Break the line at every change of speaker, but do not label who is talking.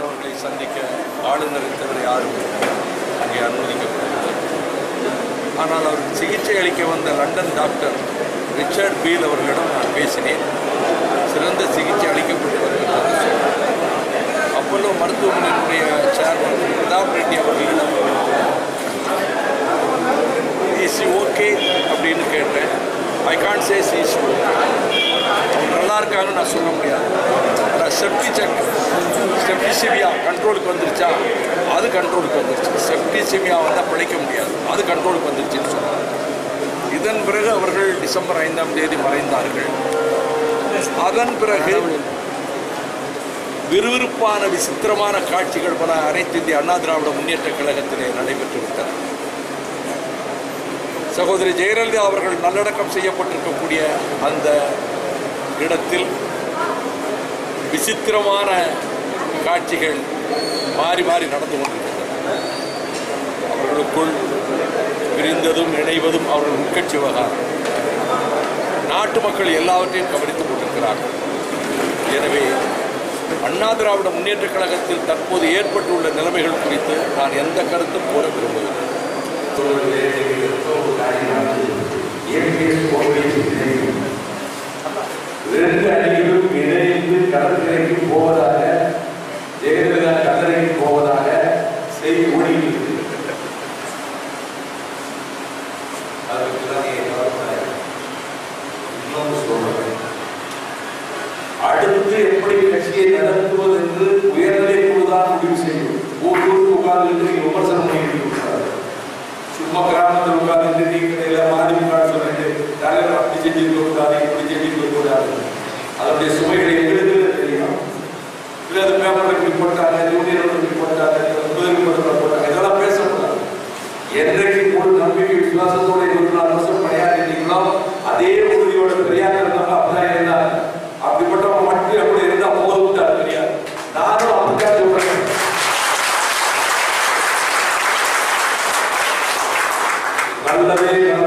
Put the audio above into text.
அவர்களை சந்திக்க ஆளுநர் தவிர யாரும் அங்கே அனுமதிக்கப்படவில்லை. ஆனால் அவருக்கு சிகிச்சை அளிக்க வந்த லண்டன் டாக்டர் ரிச்சர்ட் பீல் அவர்களிடம் நான் பேசினேன். சிறந்த சிகிச்சை அளிக்கப்பட்டு வருகிறது அப்பல்லோ மருத்துவமனையினுடைய சேர்மன் பிரதாப் ரெட்டி அவர்களிடம் ஐ இஷ்யூ சே நல்லா இருக்காங்கன்னு நான் சொல்ல முடியாது. ஆனால் செப்டி செக் செப்டிசிமியா கண்ட்ரோலுக்கு வந்துருச்சா? அது கண்ட்ரோலுக்கு வந்துருச்சு. செப்டிசிமியா வந்தால் பிழைக்க முடியாது. அது கண்ட்ரோலுக்கு வந்துருச்சுன்னு சொன்னாங்க இதன் பிறகு அவர்கள் டிசம்பர் ஐந்தாம் தேதி மறைந்தார்கள். அதன் பிறகு விறுவிறுப்பான விசித்திரமான காட்சிகள் பல அனைத்து இந்திய அண்ணா திராவிட முன்னேற்ற கழகத்திலே நடைபெற்று விட்டன. சகோதரி ஜெயலலிதா அவர்கள் நல்லடக்கம் செய்யப்பட்டிருக்கக்கூடிய அந்த இடத்தில் விசித்திரமான காட்சிகள் மாறி மாறி நடந்து கொண்டிருக்கின்றன. அவர்களுக்குள் பிரிந்ததும் இணைவதும் அவர்கள் உட்கட்சி விவகாரம் நாட்டு மக்கள் எல்லாவற்றையும் கவனித்துக் கொண்டிருக்கிறார்கள். எனவே அண்ணா திராவிட முன்னேற்ற கழகத்தில் தற்போது ஏற்பட்டுள்ள நிலைமைகள் குறித்து நான் எந்த கருத்தும் கூற
விரும்புகிறேன் அடுத்து எப்படி கட்சியை நடத்துவது என்று உயர்நிலை குழுதான் முடிவு செய்யும் ஒவ்வொரு உட்கார்ந்து நீங்க விமர்சனம் பண்ணிட்டு இருக்காரு சும்மா கிராமத்தில் உட்கார்ந்து டீ கடையில மதிமுக சொல்லிட்டு தலைவர் அப்படி செஞ்சிருக்க கூடாது இப்படி செஞ்சிருக்க கூடாது அதனுடைய சுமைகளை எங்களுக்கு தெரியும் இல்லை அது பேப்பர்ல இப்படி போட்டாங்க ஜூனியர் இப்படி போட்டாங்க முதல் போட்டாங்க இதெல்லாம் பேசக்கூடாது என்றைக்கு ஒரு நம்பிக்கை விசுவாசத்தோட उनका प्रोग्राम बांग्लादेश